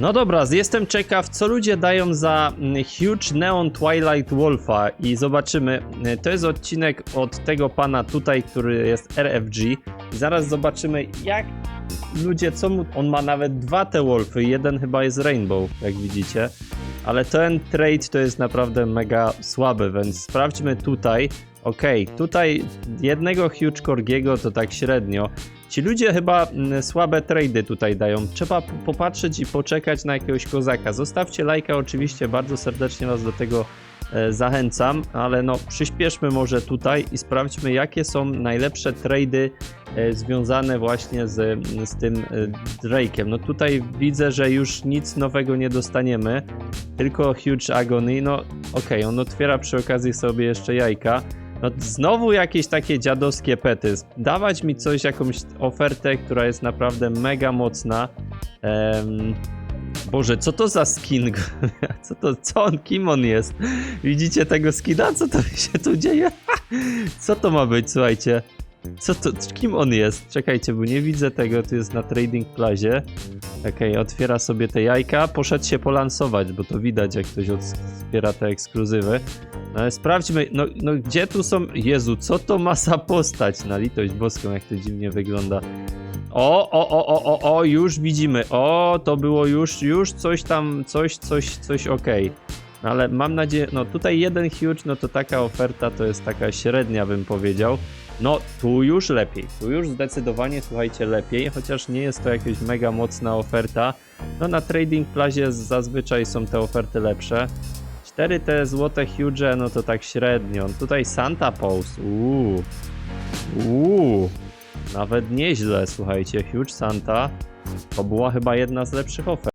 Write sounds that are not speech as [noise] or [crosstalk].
No dobra, jestem ciekaw, co ludzie dają za mm, Huge Neon Twilight Wolfa i zobaczymy. Y, To jest odcinek od tego pana tutaj, który jest RFG zaraz zobaczymy, jak ludzie, co mu... On ma nawet dwa te Wolfy, jeden chyba jest Rainbow, jak widzicie. Ale ten trade to jest naprawdę mega słaby, więc sprawdźmy tutaj. Okej, tutaj jednego Huge Corgiego to tak średnio. Ci ludzie chyba mm, słabe trady tutaj dają. Trzeba popatrzeć i poczekać na jakiegoś kozaka. Zostawcie lajka, oczywiście, bardzo serdecznie Was do tego e, zachęcam, ale no przyspieszmy może tutaj i sprawdźmy, jakie są najlepsze trady e, związane właśnie z, z tym e, Drake'em. No tutaj widzę, że już nic nowego nie dostaniemy, tylko Huge Agony. No okej, on otwiera przy okazji sobie jeszcze jajka. No znowu jakieś takie dziadowskie pety. Dawać mi coś, jakąś ofertę, która jest naprawdę mega mocna. Em, Boże, co to za skin? [laughs] Co to, co on, kim on jest? Widzicie tego skina? Co to [laughs] się tu dzieje? [laughs] Co to ma być, słuchajcie? Co to, kim on jest? Czekajcie, bo nie widzę tego, tu jest na Trading Plazie. Okej, otwiera sobie te jajka, poszedł się polansować, bo to widać, jak ktoś otwiera te ekskluzywy. No ale sprawdźmy, no, no gdzie tu są... Jezu, co to ma za postać? Na litość boską, jak to dziwnie wygląda. O, o, o, o, o, o, już widzimy. O, to było już, już coś tam, coś, coś, coś okej. No ale mam nadzieję, no tutaj jeden huge, no to taka oferta to jest taka średnia, bym powiedział. No tu już lepiej, tu już zdecydowanie, słuchajcie, lepiej, chociaż nie jest to jakaś mega mocna oferta. No na Trading Plazie zazwyczaj są te oferty lepsze. Cztery te złote huge, no to tak średnio. Tutaj Santa Pose, uuu, uuu, nawet nieźle, słuchajcie, huge Santa. To była chyba jedna z lepszych ofert.